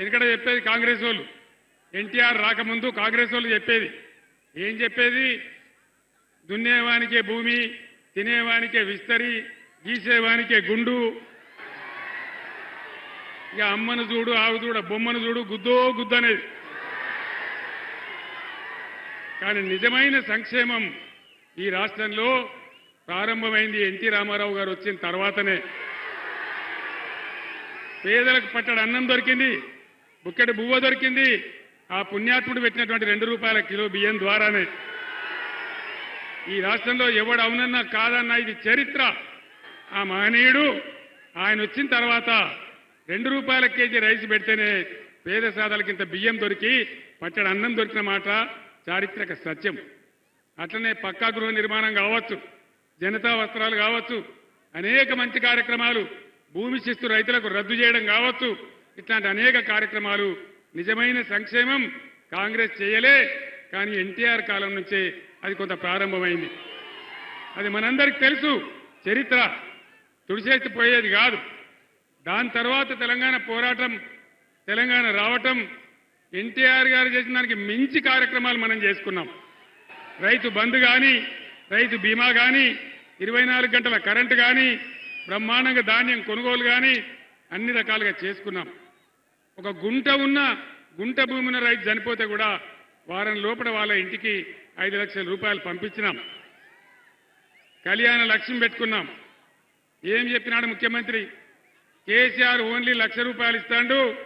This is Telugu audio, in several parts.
ఎందుకంటే చెప్పేది కాంగ్రెస్ వాళ్ళు. ఎన్టీఆర్ రాకముందు కాంగ్రెస్ వాళ్ళు చెప్పేది. ఏం చెప్పేది? దున్నేవానికే భూమి తినేవానికే విస్తరి గీసేవానికే గుండు. ఇక అమ్మను చూడు ఆవు చూడు బొమ్మను చూడు గుద్దో గుద్దు అనేది. కానీ నిజమైన సంక్షేమం ఈ రాష్ట్రంలో ప్రారంభమైంది ఎన్టీ రామారావు గారు వచ్చిన తర్వాతనే. పేదలకు పట్టడు అన్నం దొరికింది. బుక్కెడు బువ్వ దొరికింది. ఆ పుణ్యాత్ముడు పెట్టినటువంటి రెండు రూపాయల కిలో బియ్యం ద్వారానే. ఈ రాష్ట్రంలో ఎవడు అవునన్నా కాదన్నా ఇది చరిత్ర. ఆ మహనీయుడు ఆయన వచ్చిన తర్వాత రెండు రూపాయల కేజీ రైస్ పెడితేనే పేద సాదాలకి ఇంత బియ్యం దొరికి పచ్చడి అన్నం దొరికిన మాట చారిత్రక సత్యం. అట్లనే పక్కా గృహ నిర్మాణం కావచ్చు జనతా వస్త్రాలు కావచ్చు అనేక మంచి కార్యక్రమాలు భూమి శిస్తు రైతులకు రద్దు చేయడం కావచ్చు. ఇట్లాంటి అనేక కార్యక్రమాలు నిజమైన సంక్షేమం కాంగ్రెస్ చేయలే కానీ ఎన్టీఆర్ కాలం నుంచే అది కొంత ప్రారంభమైంది. అది మనందరికి తెలుసు చరిత్ర తుడిచేసి పోయేది కాదు. దాని తర్వాత తెలంగాణ పోరాటం తెలంగాణ రావటం ఎన్టీఆర్ గారు చేసిన దానికి మించి కార్యక్రమాలు మనం చేసుకున్నాం. రైతు బంధు కానీ రైతు బీమా కానీ ఇరవై నాలుగు గంటల కరెంటు కానీ బ్రహ్మాండంగా ధాన్యం కొనుగోలు కానీ అన్ని రకాలుగా చేసుకున్నాం. ఒక గుంట ఉన్న గుంట భూమిన రైతు చనిపోతే కూడా వారం లోపల వాళ్ళ ఇంటికి ఐదు లక్షల రూపాయలు పంపించినాం. కళ్యాణ లక్ష్యం పెట్టుకున్నాం. ఏం చెప్పినాడు ముఖ్యమంత్రి? కేసీఆర్ ఓన్లీ లక్ష రూపాయలు ఇస్తాడు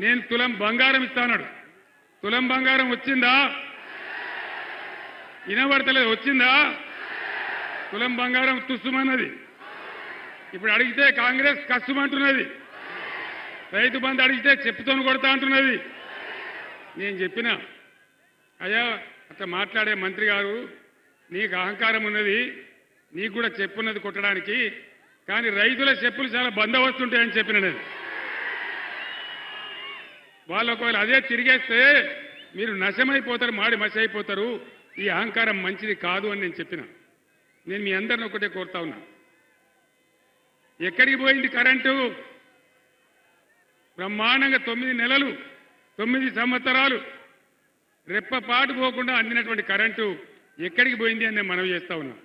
నేను తులం బంగారం ఇస్తానాడు. తులం బంగారం వచ్చిందా? వినబడతలేదు వచ్చిందా? తులం బంగారం తుస్సుమన్నది. ఇప్పుడు అడిగితే కాంగ్రెస్ కష్టమంటున్నది రైతు బంధు అడిగితే చెప్పుతోని కొడతా అంటున్నది. నేను చెప్పిన అయ్యా అట్లా మాట్లాడే మంత్రి గారు నీకు అహంకారం ఉన్నది నీకు కూడా చెప్పున్నది కొట్టడానికి కానీ రైతుల చెప్పులు చాలా బందోబస్తు వస్తుంటాయని చెప్పిన నేను. వాళ్ళు ఒకవేళ అదే తిరిగేస్తే మీరు నశమైపోతారు మాడి మసి అయిపోతారు ఈ అహంకారం మంచిది కాదు అని నేను చెప్పిన. నేను మీ అందరిని ఒకటే కోరుతా ఉన్నా. ఎక్కడికి పోయింది కరెంటు? బ్రహ్మాండంగా తొమ్మిది నెలలు తొమ్మిది సంవత్సరాలు రెప్పపాటు పోకుండా అందినటువంటి కరెంటు ఎక్కడికి పోయింది అని నేను మనవి చేస్తా ఉన్నాను